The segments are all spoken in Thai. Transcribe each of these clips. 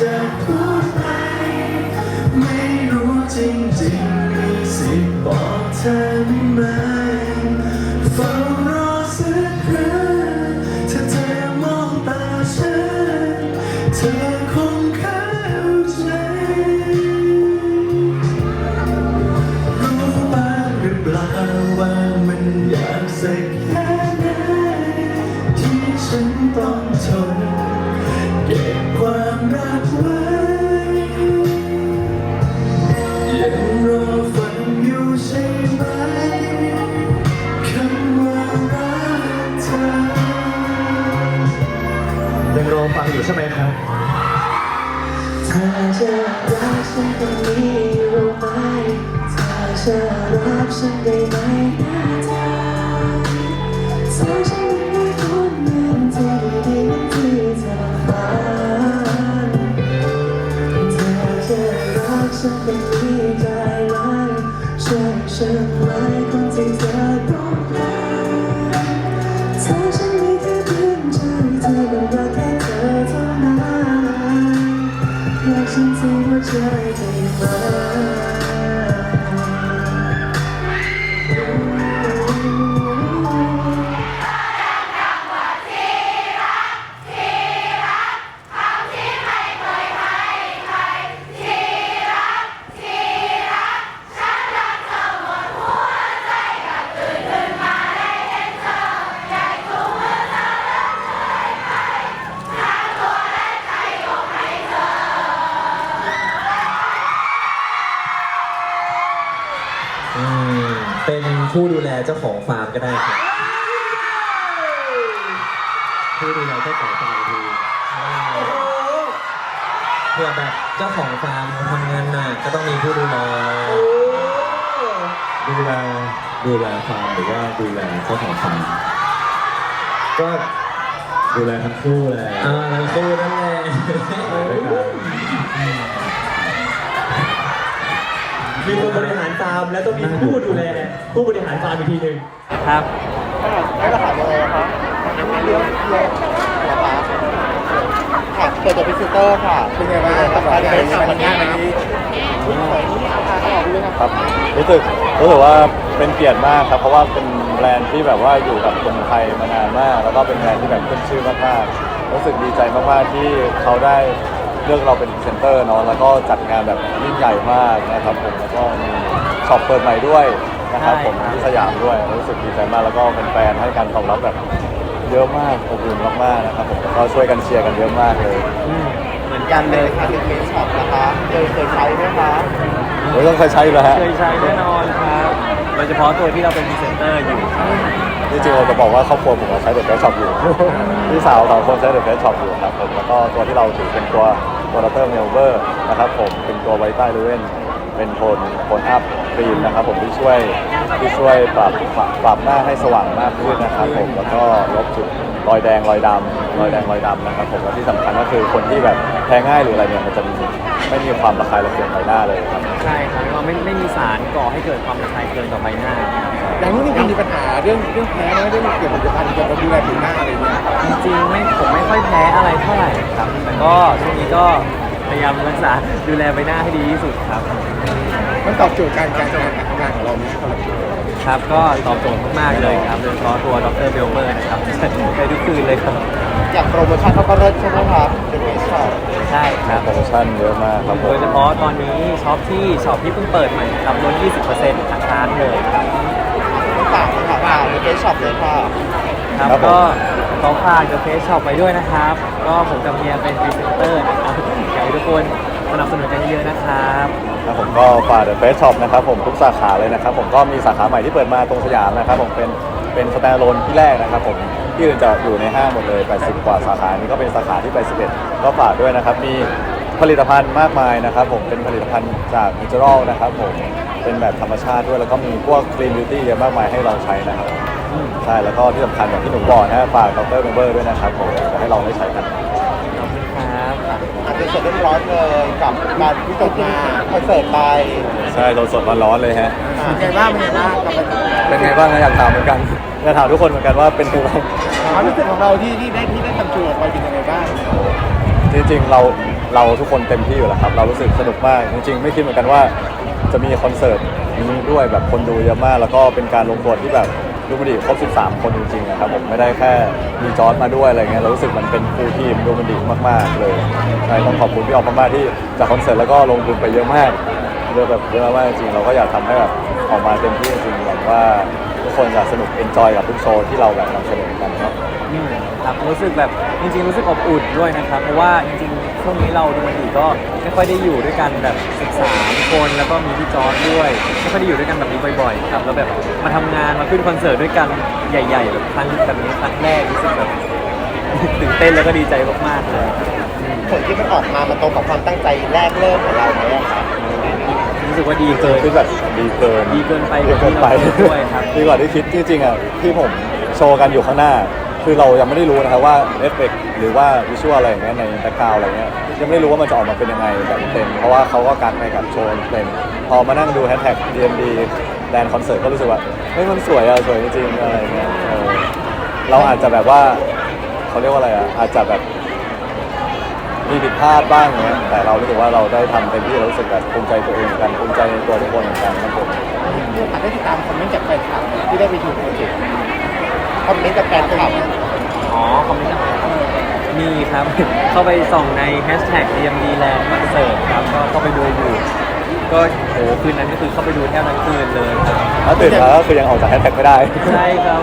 จะพูดไป ไม่รู้จริงๆมีสิทธิ์บอกเธอไหม ถ้าจะรักฉันตรงนี้รู้ไหมถ้าจะรักฉันได้ไหม อยากฉัน ของฟาร์มก็ได้ครับผู้ดูแลเจ้าของฟาร์มทีใช่เพื่อแบบเจ้าของฟาร์มทำงานหนักก็ต้องมีผู้ดูแลดูแลดูแลฟาร์มหรือว่าดูแลเจ้าของฟาร์มก็ดูแลทั้งคู่แหละอ่าทั้งคู่นั่นแหละด้วยกัน มีคนบริหารฟาร์มแล้วต้องมีผู้ดูแลผู้บริหารฟาร์มอีกทีหนึ่งครับไม่รหัสอะไรครับเลี้ยวเลี้ยวนะคะค่ะเปิดตัวพิซเตอร์ค่ะเป็นไงบ้างกับการเดินทางวันนี้วันนี้คุณสวยนี่อาคารออกด้วยนะครับรู้สึกรู้สึกว่าเป็นเกียรติมากครับ เพราะว่าเป็นแบรนด์ที่แบบว่าอยู่กับคนไทยมานานมาก แล้วก็เป็นแบรนด์ที่แบบขึ้นชื่อมากๆรู้สึกดีใจมากๆที่เขาได้ เลือกเราเป็นพรีเซนเตอร์เนาะแล้วก็จัดงานแบบยิ่งใหญ่มากนะครับผมแล้วก็มีช็อปเปิดใหม่ด้วยนะครับผมใช่ครับที่สยามด้วยรู้สึกดีใจมากแล้วก็แฟนๆให้การตอบรับแบบเยอะมากอบอุ่นมากๆนะครับผมแล้วก็ช่วยกันเชียร์กันเยอะมากเลยเหมือนกันเลยครับเป็นเฟซช็อปนะคะเคยเคยใช้ไหมคะโอ้ยต้องเคยใช้อยู่แล้วฮะเคยใช้แน่นอนครับโดยเฉพาะตัวที่เราเป็นพรีเซนเตอร์อยู่ ครับจริงๆเราจะบอกว่าครอบครัวผมอะใช้เดอะเฟสช็อปอยู่ พี่สาวสองคนใช้เดอะเฟสช็อปอยู่ครับผมแล้วก็ตัวที่เราถือเป็นตัวตัวลัตเตอร์เมลเบอร์นะครับผมเป็นตัวไวต้าลูเวนเป็นโทนโทนอัพครีมนะครับผมที่ช่วยที่ช่วยปรับปรับปรับหน้าให้สว่างมากขึ้นนะครับผมแล้วก็ลบจุดรอยแดงรอยดำรอยแดงรอยดำนะครับผมและที่สำคัญก็คือคนที่แบบแพ้ง่ายหรืออะไรเนี่ยมันจะมีไม่มีความระคายระคายใบหน้าเลยครับ ใช่ครับเราไม่ไม่มีสารก่อให้เกิดความระคายเคืองต่อใบหน้า อย่างนี้มีปัญหาเรื่องเรื่องแพ้นะเรื่องเกี่ยวกับผลิตภัณฑ์เกี่ยวกับดูแลผิวหน้าอะไรเงี้ยจริงๆไม่ผมไม่ค่อยแพ้อะไรเท่าไหร่ครับ แต่ก็ช่วงนี้ก็พยายามรักษาดูแลใบหน้าให้ดีที่สุดครับ มันตอบโจทย์การการทำงานการทำงานของเราไหมครับครับก็ตอบโจทย์มากๆเลยครับโดยเฉพาะตัวดรเบลเบอร์นะครับใช้ทุกคืนเลยครับอย่างโปรโมชั่นเขาก็เลิศใช่ไหมครับเป็นเฟซช็อปใช่ครับโปรโมชั่นเยอะมากครับผโดมยเฉพาะตอนนี้ช็อปที่ช็อปที่เพิ่งเปิดใหม่ครับลด20%ทั้งร้านเลยครับ ฝากเลยค่ะฝากในเฟซช็อปเลยค่ะ ครับก็ขอฝากเดอะเฟสช็อปไปด้วยนะครับ ก็ผมกับเมียเป็นพรีเซนเตอร์นะครับอยากให้ทุกคนสนับสนุนกันเยอะๆนะครับ ครับผมก็ฝากเดอะเฟสช็อปนะครับผมทุกสาขาเลยนะครับผมก็มีสาขาใหม่ที่เปิดมาตรงสยามนะครับผมเป็นเป็นสแตนด์โลนที่แรกนะครับผมที่อื่นจะอยู่ในห้างหมดเลย 80 กว่าสาขานี้ก็เป็นสาขาที่81ก็ฝากด้วยนะครับมีผลิตภัณฑ์มากมายนะครับผมเป็นผลิตภัณฑ์จากมิเจอรัลนะครับผม เป็นแบบธรรมชาติด้วย แล้วก็มีพวกครีมบิวตี้เยอะมากมายให้เราใช้นะครับใช่แล้วก็ที่สำคัญอย่างที่หนูบอกนะฮะฝากดรเมเบอร์ด้วยนะครับผมจะให้เราได้ใช้กันขอบคุณครับอาจจะเสร็จเรียบร้อยเลยกับการที่จบมาคอนเสิร์ตไปใช่สดๆร้อนๆเลยฮะเป็นไงบ้างเป็นไงบ้างกับเป็นไงบ้างนะอยากถามเหมือนกันอยากถามทุกคนเหมือนกันว่าเป็นไงบ้างความรู้สึกของเราที่ที่ได้ที่ได้ทำโชว์ออกไปเป็นยังไงบ้างจริงๆเราเราทุกคนเต็มที่อยู่แล้วครับ เรารู้สึกสนุกมากจริงๆ ไม่คิดเหมือนกันว่า จะมีคอนเสิร์ตนี้ด้วยแบบคนดูเยอะมาก แล้วก็เป็นการลงตัวที่แบบดูมันดีครบ 13 คนจริงๆนะครับผมไม่ได้แค่มีจอร์ดมาด้วยอะไรเงี้ยเรารู้สึกมันเป็นฟูลทีมดูมันดีมากๆเลยใช่ต้องขอบคุณพี่ออฟมากๆที่จากคอนเสิร์ตแล้วก็ลงทุนไปเยอะมากเยอะแบบเยอะมากจริงๆเราก็อยากทำให้แบบออกมาเต็มที่จริงๆหวังว่าทุกคนจะสนุกเอนจอยกับทุกโชว์ที่เราแบบนำเสนอกันครับอืมครับรู้สึกแบบจริง ๆ รู้สึกอบอุ่นด้วยนะครับ เพราะว่าจริง ช่วงนี้เราดูมันดีก็ไม่ค่อยได้อยู่ด้วยกันแบบ13คนแล้วก็มีพี่จอร์ดด้วยไม่ค่อยได้อยู่ด้วยกันแบบนี้บ่อยๆครับแล้วแบบมาทำงานมาขึ้นคอนเสิร์ตด้วยกันใหญ่ๆแบบครั้งแบบนี้ครั้งแรกรู้สึกแบบ ตื่นเต้นแล้วก็ดีใจมากๆเลยผลที่มันออกมามันตรงกับความตั้งใจแรกเริ่มของเราไหมอะครับรู้สึกว่าดีเกินคือแบบดีเกินดีเกินไปดีเกินไปกว่าที่เราคิดด้วยครับ ดีกว่าที่คิดจริงๆอะที่ผมโชว์กันอยู่ข้างหน้า คือเรายังไม่ได้รู้นะครับว่าเอฟเฟกหรือว่าวิชวลอะไรอย่างเงี้ยในแบ็คกราวอะไรเงี้ยยังไม่ได้รู้ว่ามันจะออกมาเป็นยังไงแบบเต็มเพราะว่าเขาก็การในกับโชว์เต็มพอมานั่งดูแฮชแท็ก DMD แดนคอนเสิร์ตก็รู้สึกว่าเฮ้ยมันสวยอะสวยจริงๆอะไรเงี้ยเออเราอาจจะแบบว่าเขาเรียกว่าอะไรอะอาจจะแบบมีผิดพลาดบ้างเนี้ยแต่เรารู้สึกว่าเราได้ทำเต็มที่เรารู้สึกแบบภูมิใจตัวเองเหมือนกันภูมิใจในตัวทุกคนเหมือนกันครับผม มีโอกาสได้ติดตามคอมเมนต์จากแฟนคลับที่ได้ไปดูโปรเจกต์ คอมเมนต์จากแฟนคลับอ๋อคอมเมนต์มีครับ เข้าไปส่องในแฮชแท็ก DMD Land คอนเสิร์ตครับ ก็เข้าไปดูอยู่ ก็โหคืนนั้นก็คือเข้าไปดูแทบทั้งคืนเลยครับถ้าตื่นมาก็คือยังออกจากแฮชแท็กไม่ได้ ใช่ครับ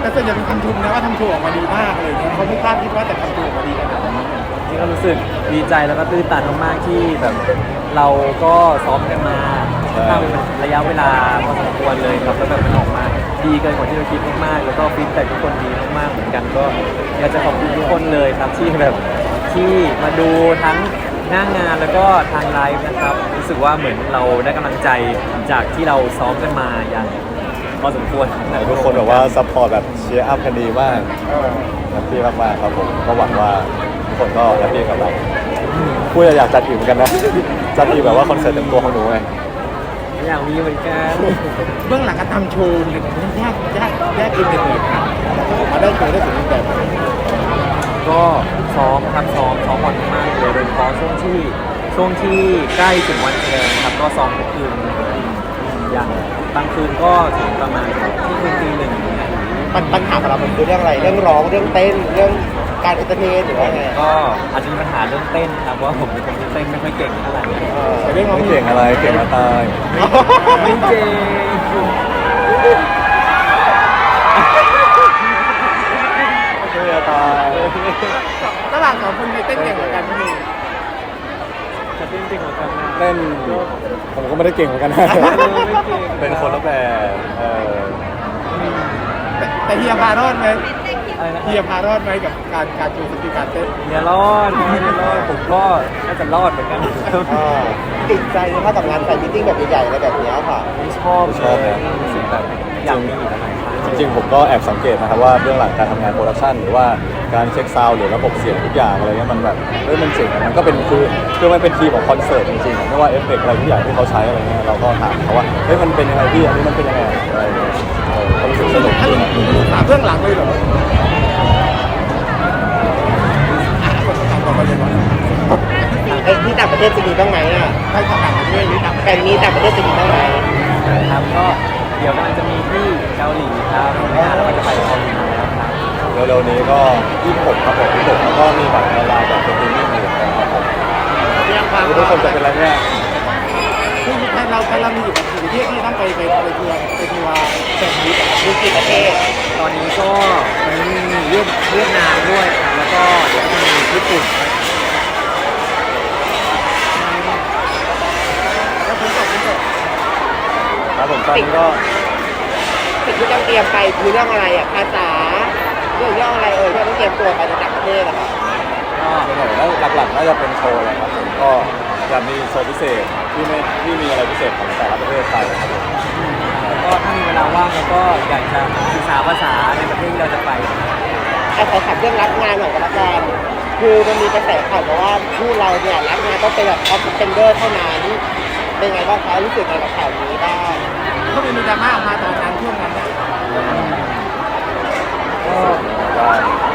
แต่ส่วนใหญ่เป็นคำชมนะว่าทำโชว์ออกมาดีมากเลยเนี่ยเขาไม่คาดคิดว่าแต่ทำโชว์ออกมาดีขนาดนี้นี่ก็รู้สึกดีใจแล้วก็ตื้นตันมากๆที่แบบ เราก็ซ้อมกันมาใช่ค่อนข้างเป็นระยะเวลาพอสมควรเลยครับแล้วแบบมันออกมา ดีเกินกว่าที่เราคิดมากๆ แล้วก็ฟีดแบ็กทุกคนดีมากๆเหมือนกันก็อยากจะขอบคุณทุกคนเลยครับที่แบบที่มาดูทั้งหน้างานแล้วก็ทางไลฟ์นะครับรู้สึกว่าเหมือนเราได้กำลังใจจากที่เราซ้อมกันมาอย่างพอสมควรทุกคนแบบว่าซัพพอร์ตแบบเชียร์อัพกันดีมากแฮปปี้มากๆครับผมก็หวังว่าทุกคนก็แฮปปี้กับเราพูดอยากจัดอีกเหมือนกันนะ จัดอีกแบบว่าคอนเสิร์ตเต็มตัวของหนูไง อยากมีเหมือนกันเบื้องหลังการทำโชว์เนี่ยมันยากยากยากเองเลยครับมาได้โชว์ได้สมบูรณ์แบบก็ซ้อมครับซ้อมซ้อมวันมากเลยโดยเฉพาะช่วงที่ช่วงที่ใกล้ถึงวันแสดงครับก็ซ้อมทุกคืนอย่างบางคืนก็ถึงประมาณที่คืนตีหนึ่งปัญปัญหาของเรามันคือเรื่องอะไร เรื่องร้อง เรื่องเต้น เรื่อง การเอนเตอร์เทนหรือว่าไงก็อาจจะมีปัญหาเรื่องเต้นครับเพราะว่าผมเป็นคนที่เต้นไม่ค่อยเก่งเท่าไหร่เออแต่เรื่องร้องไม่เก่งอะไรเก่งมาตายไม่เก่งเก่งมาตายระหว่างสองคนใครเต้นเก่งกว่ากันพี่จะเต้นเก่งกว่ากันนะเล่นผมก็ไม่ได้เก่งเหมือนกันนะเออไม่เก่งเป็นคนละแบบเออแต่แต่เฮียพารอดไหม อะไรนะเฮียพารอดไหมกับการการโชว์สกิลการเต้นอย่ารอดไม่ได้รอดผมก็น่าจะรอดเหมือนกันอ่าติดใจนะคะกับงานแฟนมิทติ้งแบบใหญ่ๆอะไรแบบเนี้ยค่ะไม่ชอบเลยรู้สึกแบบอยากมีอีกหลายครั้งจริงๆ ผมก็แอบสังเกตนะครับว่าเบื้องหลังการทำงานโปรดักชันหรือว่าการเช็คซาวด์หรือระบบเสียงทุกอย่างอะไรเงี้ยมันแบบเฮ้ยมันเจ๋งอะมันก็เป็นคือคือมันเป็นทีมของคอนเสิร์ตจริงๆอะไม่ว่าเอฟเฟกต์อะไรทุกอย่างที่เขาใช้อะไรเงี้ยเราก็ถามเขาว่าเฮ้ยมันเป็นยังไงพี่อันนี้มันเป็นยังไงอะไรเงี้ยเออก็รู้สึกสนุกถ้าดีลงนะทุนศึกษาเบื้องหลังเลยเหรออะคนต่างต่อไปเลยว่าไอ้ที่ ต่างประเทศจะมีบ้างไหมอะใครต่างประเทศนี่ต่างแฟนนี้ต่างประเทศจะมีบ้างไหมครับก็เดี๋ยวกำลังจะมีที่เกาหลีครับไม่นานเราก็จะไปเกาหลีแล้วครับเร็วๆนี้ก็26ครับผม26แล้วก็มีบัตรออนไลน์แบบเป็นทีมมิ่งอยู่นะครับผมเรียกว่าทุกคนจะเป็นอะไรเนี่ยคือเราเรามีอยู่กับสี่ประเทศที่ต้องไปไปไปทัวร์ไปทัวร์แบบนี้กับมีกี่ประเทศตอนนี้ก็มันมีเวียดเวียดนามด้วยครับแล้วก็เดี๋ยวก็จะมีญี่ปุ่น แล้วคุณจบคุณจบ ครับผมตอนนี้ก็สิ่งที่ต้องเตรียมไปคือเรื่องอะไรอะภาษาเรื่องเรื่องอะไรเออที่ต้องเตรียมตัวไปในต่างประเทศอะค่ะก็ส่วนใหญ่แล้วหลักๆน่าจะเป็นโชว์แหละครับผมก็อยากมีโชว์พิเศษที่ไม่ที่มีอะไรพิเศษของแต่ละประเทศไปครับผมแล้วก็ถ้ามีเวลาว่างเราก็อยากจะศึกษาภาษาในประเทศที่เราจะไปเอาขอถามเรื่องรับงานหน่อยก็แล้วกันคือมันมีกระแสข่าวมาว่าผู้เราเนี่ยรับงานต้องเป็นแบบออฟเทนเดอร์เท่านั้น เป็นไงบ้างคะรู้สึกไงกับข่าวนี้บ้างก็มีดราม่าออกมาตอนนั้นช่วงนั้นก็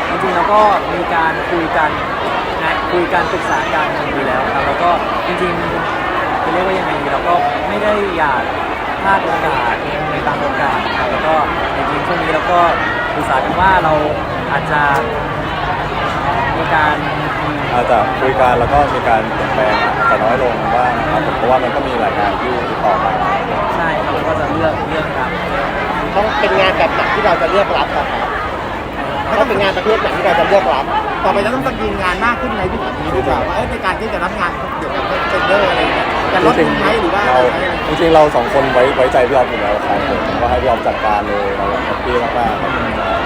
จริงๆแล้วก็มีการคุยกันนะคุยคุยกันปรึกษากันอยู่แล้วครับแล้วก็จริงๆจะเรียกว่ายังไงดีเราก็ไม่ได้อยากพลาดโอกาสในบางโอกาสครับแล้วก็จริงๆช่วงนี้เราก็ปรึกษากันว่าเราอาจจะมีการ อาจจะคุยกันแล้วก็มีการเปลี่ยนแปลงอาจจะน้อยลงบ้างครับผมเพราะว่ามันก็มีหลายงานที่ติดต่อมาใช่ครับก็จะเลือกเลือกครับต้องเป็นงานแบบไหนที่เราจะเลือกรับครับต้องเป็นงานประเภทไหนที่เราจะเลือกรับต่อไปจะต้องสกรีนงานมากขึ้นไหมพี่แบบนี้ดีกว่าว่าเอ้ยในการที่จะรับงานเกี่ยวกับเซนเดอร์อะไรอย่างเงี้ยจะลดลงไหมหรือว่าเราจริงๆเราสองคนไว้ไว้ใจพี่ออฟอยู่แล้วครับผมก็ให้พี่ออฟจัดการเลยเราแฮปปี้มากๆครับ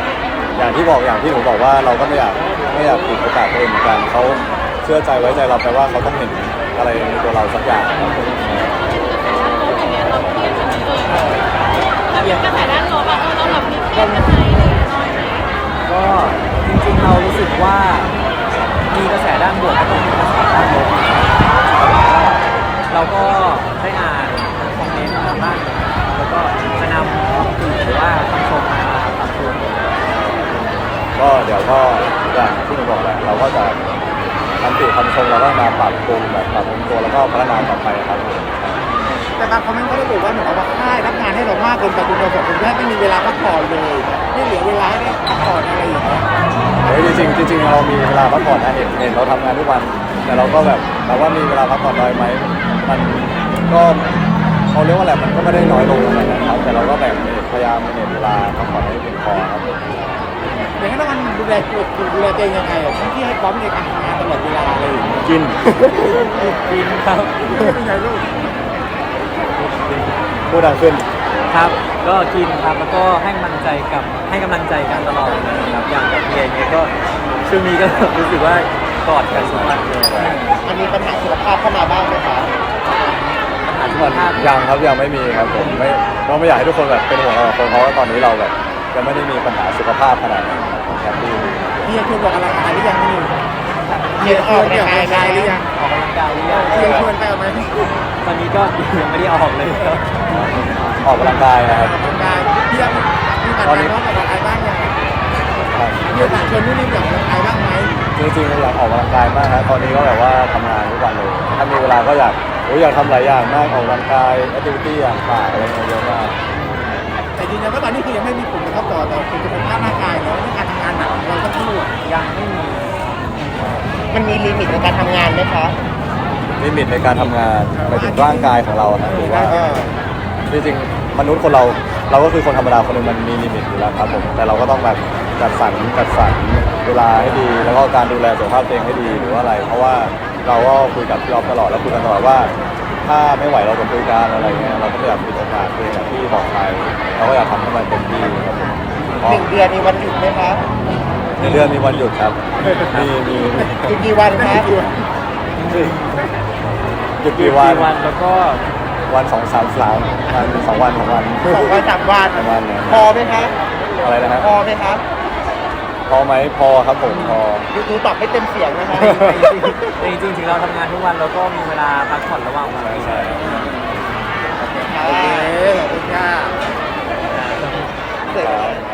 อย่างที่บอกอย่างที่ผมบอกว่าเราก็ไม่อยากไม่อยากปิดโอกาสตัวเองเหมือนกันเขาเชื่อใจไว้ใจเราแปลว่าเขาต้องเห็นอะไรในตัวเราสักอย่างครับผมเรามีกระแสด้านลบอะเออเราแบบมีเครียดกันไหมอะไรอย่างเงี้ยน้อยไหม ก็จริงๆเรารู้สึกว่ามีกระแสด้านบวกก็ต้องมีกระแสด้านลบเราก็ได้อ่านคอมเมนต์มาบ้างแล้วก็จะนำคำติหรือว่าคำชมมาปรับปรุง ก็ เดี๋ยวก็อย่างที่หนูบอกแหละเราก็จะคำติคำชมเราก็มาปรับปรุงแบบปรับปรุงตัวแล้วก็พัฒนาต่อไปครับผมแต่บางคอมเมนต์ก็ระบุว่าเหมือนกับว่าค่ายรับงานให้เรามากเกินไปคุณเราสองคนแทบไม่มีเวลาพักผ่อนเลยไม่เหลือเวลาให้ได้พักผ่อนอะไรอย่างเงี้ยเฮ้ยจริงๆจริงๆเรามีเวลาพักผ่อนนะเห็นเห็นเราทำงานทุกวัน แต่เราก็แบบแต่ว่ามีเวลาพักผ่อนน้อยไหมมันก็เขาเรียกว่าอะไรมันก็ไม่ได้น้อยลงอะไรนะครับแต่เราก็แบ่งพยายามเนเวลาพักผ่อนให้เพียงพอครับผม อย่างนั้นมันดูแลตัวดูแลตัวเองยังไงอะทั้งที่ให้พร้อมในการทำงานตลอดเวลาอะไรอย่างเงี้ยกินกินครับเป็นไงลูกพูดดังขึ้นครับ ก็กินครับแล้วก็ให้กำลังใจกับให้กำลังใจกันตลอดเลยครับอย่างกับเมียอย่างเงี้ยก็ช่วงนี้ก็รู้สึกว่ากอดกันสุดๆเลยมันมีปัญหาสุขภาพเข้ามาบ้างไหมคะปัญหาสุขมันภาพยังครับยังไม่มีครับผมไม่ก็ไม่อยากให้ทุกคนแบบเป็นห่วงเราคนเพราะว่าตอนนี้เราแบบ ยังไม่ได้มีปัญหาสุขภาพขนาดนั้นแฮปปี้พี่ยังชวนบอกอะไรอาหารหรือยังไม่มีเรียนออกในกายกายหรือยังออกกำลังกายหรือยังเชิญชวนไปเอาไหมตอนนี้ก็ยังไม่ได้ออกเลยครับออกกำลังกายนะครับออกกำลังกายพี่ยังมีการน้องออกกำลังกายบ้างยังมีโอกาสชวนนู่นนี่ออกกำลังกายบ้างไหมจริงๆอยากออกกำลังกายมากครับตอนนี้ก็แบบว่าทำงานทุกวันเลยถ้ามีเวลาก็อยากโอ้ยอยากทำหลายอย่างมากออกกำลังกายแอคทิวิตี้อย่างต่างอะไรเงี้ยเยอะมาก แต่ยืนยันว่าตอนนี้คือยังไม่มีผลกระทบต่อต่อสุขภาพร่างกายเนาะในการทำงานหนักของเราทั้งคู่อะยังไม่มีมันมีลิมิตในการทำงานไหมคะ ลิมิตในการทำงานไปถึงร่างกายของเราอะนะหรือว่าเออจริงๆมนุษย์คนเราเราก็คือคนธรรมดาคนหนึงมันมีลิมิตอยู่แล้วครับผมแต่เราก็ต้องแบบจัดสรรจัดสรรเวลาให้ดี แล้วก็การดูแลสุขภาพตัวเองให้ดีหรือว่าอะไร เพราะว่าเราก็คุยกับพี่ออฟตลอดแล้วคุยกันตลอดว่า ถ้าไม่ไหวเราจะคุยกันอะไรเงี้ยเราก็ไม่อยากปิดโอกาสตัวเองอย่างที่บอกไปเราก็อยากทำให้มันเต็มที่ครับผมเพราะหนึ่งเดือนมีวันหยุดไหมคะในเดือนมีวันหยุดครับมีมีหยุดกี่วันคะหยุดกี่วันวันแล้วก็วันสองสามสามวันสองวันสองวันสองวันสามวันประมาณนั้นพอไหมคะอะไรนะฮะพอไหมคะ พอไหมพอครับผมพอ ดูดูตอบไม่เต็มเสียงนะคะแต่จริงๆถึงเราทำงานทุกวันเราก็มีเวลาพักผ่อนระหว่างวัน ใช่โอเคขอบคุณค่ะ เสร็จครับ